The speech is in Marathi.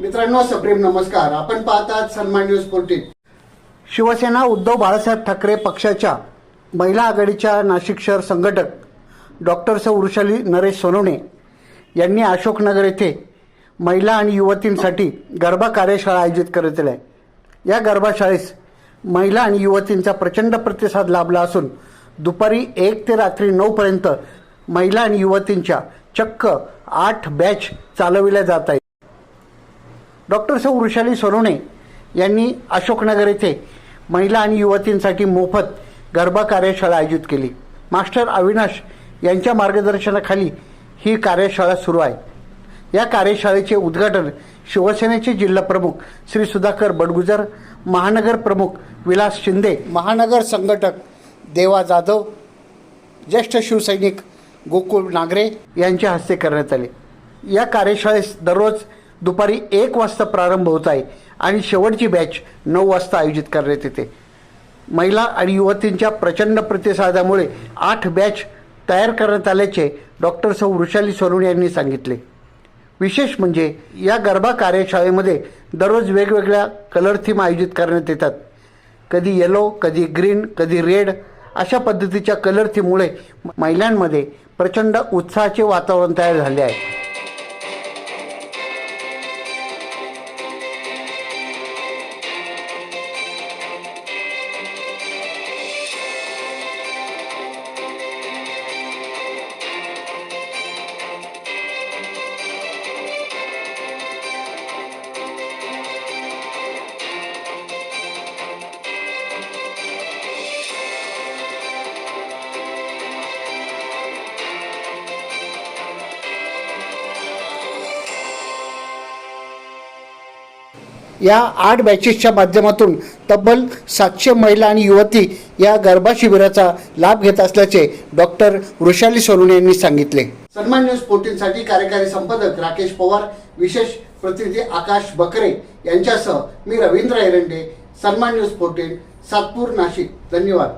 मित्रांनो सप्रेम नमस्कार. आपण पाहतात सन्मान न्यूज फोर्टीन शिवसेना उद्धव बाळासाहेब ठाकरे पक्षाच्या महिला आघाडीच्या नाशिक शहर संघटक डॉक्टर सौ. वृषाली नरेश सोनवणे यांनी अशोकनगर येथे महिला आणि युवतींसाठी गरबा कार्यशाळा आयोजित करत आहे या गरबा शाळेस महिला आणि युवतींचा प्रचंड प्रतिसाद लाभला असून दुपारी एक ते रात्री नऊपर्यंत महिला आणि युवतींच्या चक्क आठ बॅच चालविल्या जात आहेत. डॉक्टर सौ. वृषाली सोनवणे यांनी अशोकनगर येथे महिला आणि युवतींसाठी मोफत गरबा कार्यशाळा आयोजित केली. मास्टर अविनाश यांच्या मार्गदर्शनाखाली ही कार्यशाळा सुरू आहे. या कार्यशाळेचे उद्घाटन शिवसेनेचे जिल्हा प्रमुख श्री सुधाकर बडगुजर महानगर प्रमुख विलास शिंदे महानगर संघटक देवा जाधव ज्येष्ठ शिवसैनिक गोकुळ नागरे यांच्या हस्ते करण्यात आले. या कार्यशाळेस दररोज दुपारी एक वाजता प्रारंभ होत आहे आणि शेवटची बॅच नऊ वाजता आयोजित करण्यात येते. महिला आणि युवतींच्या प्रचंड प्रतिसादामुळे आठ बॅच तयार करण्यात आल्याचे डॉक्टर सौ वृषाली सोनवणे यांनी सांगितले. विशेष म्हणजे या गरबा कार्यशाळेमध्ये दररोज वेगवेगळ्या कलर थीम आयोजित करण्यात येतात. कधी येलो कधी ग्रीन कधी रेड अशा पद्धतीच्या कलर थीममुळे महिलांमध्ये प्रचंड उत्साहाचे वातावरण तयार झाले आहे. या आठ बॅचेसच्या माध्यमातून तब्बल सातशे महिला आणि युवती या गरबा शिबिराचा लाभ घेत असल्याचे डॉक्टर वृषाली सोनवणे यांनी सांगितले. सन्मान न्यूज फोर्टीनसाठी कार्यकारी संपादक राकेश पवार विशेष प्रतिनिधी आकाश बकरे यांच्यासह मी रवींद्र एरंडे सन्मान न्यूज फोर्टीन सातपूर नाशिक. धन्यवाद.